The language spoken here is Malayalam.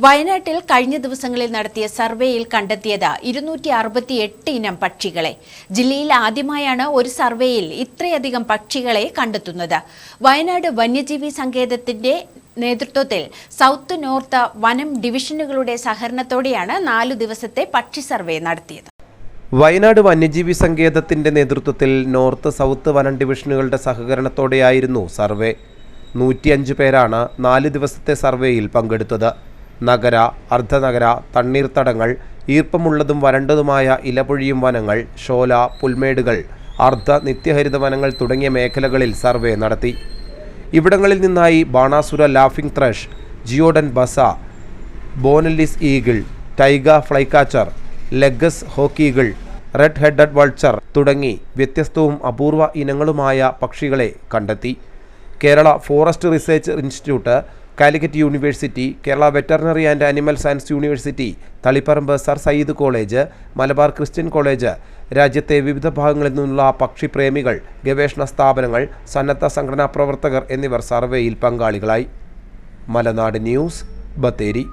വയനാട്ടിൽ കഴിഞ്ഞ ദിവസങ്ങളിൽ നടത്തിയ സർവേയിൽ കണ്ടെത്തിയത് ഇരുന്നൂറ്റി അറുപത്തി എട്ട് ഇനം പക്ഷികളെ. ജില്ലയിൽ ആദ്യമായാണ് ഒരു സർവേയിൽ ഇത്രയധികം പക്ഷികളെ കണ്ടെത്തുന്നത്. വയനാട് വന്യജീവി സങ്കേതത്തിന്റെ നേതൃത്വത്തിൽ സൗത്ത് നോർത്ത് വനം ഡിവിഷനുകളുടെ സഹകരണത്തോടെയാണ് നാലു ദിവസത്തെ പക്ഷി സർവേ നടത്തിയത്. വയനാട് വന്യജീവി സങ്കേതത്തിന്റെ നേതൃത്വത്തിൽ നോർത്ത് സൗത്ത് വനം ഡിവിഷനുകളുടെ സഹകരണത്തോടെയായിരുന്നു സർവേ. നൂറ്റിയഞ്ച് പേരാണ് നാല് ദിവസത്തെ സർവേയിൽ പങ്കെടുത്തത്. നഗര അർദ്ധനഗര തണ്ണീർത്തടങ്ങൾ ഈർപ്പമുള്ളതും വരണ്ടതുമായ ഇലപൊഴിയും വനങ്ങൾ ഷോല പുൽമേടുകൾ അർദ്ധ നിത്യഹരിത വനങ്ങൾ തുടങ്ങിയ മേഖലകളിൽ സർവേ നടത്തി. ഇവിടങ്ങളിൽ നിന്നായി Banasura laughing thrush ജിയോഡൻ ബസ Bonelli's eagle taiga flycatcher Legge's hawk eagle red headed vulture തുടങ്ങി വ്യത്യസ്തവും അപൂർവ ഇനങ്ങളുമായ പക്ഷികളെ കണ്ടെത്തി. Kerala forest research institute Calicut university Kerala veterinary and animal science university Taliparamba sir Syed college Malabar Christian college രാജ്യത്തെ വിവിധ ഭാഗങ്ങളിൽ നിന്നുള്ള പക്ഷിപ്രേമികൾ ഗവേഷണ സ്ഥാപനങ്ങൾ സന്നദ്ധ സംഘടനാ പ്രവർത്തകർ എന്നിവർ സർവേയിൽ പങ്കാളികളായി. മലനാട് ന്യൂസ് ബത്തേരി.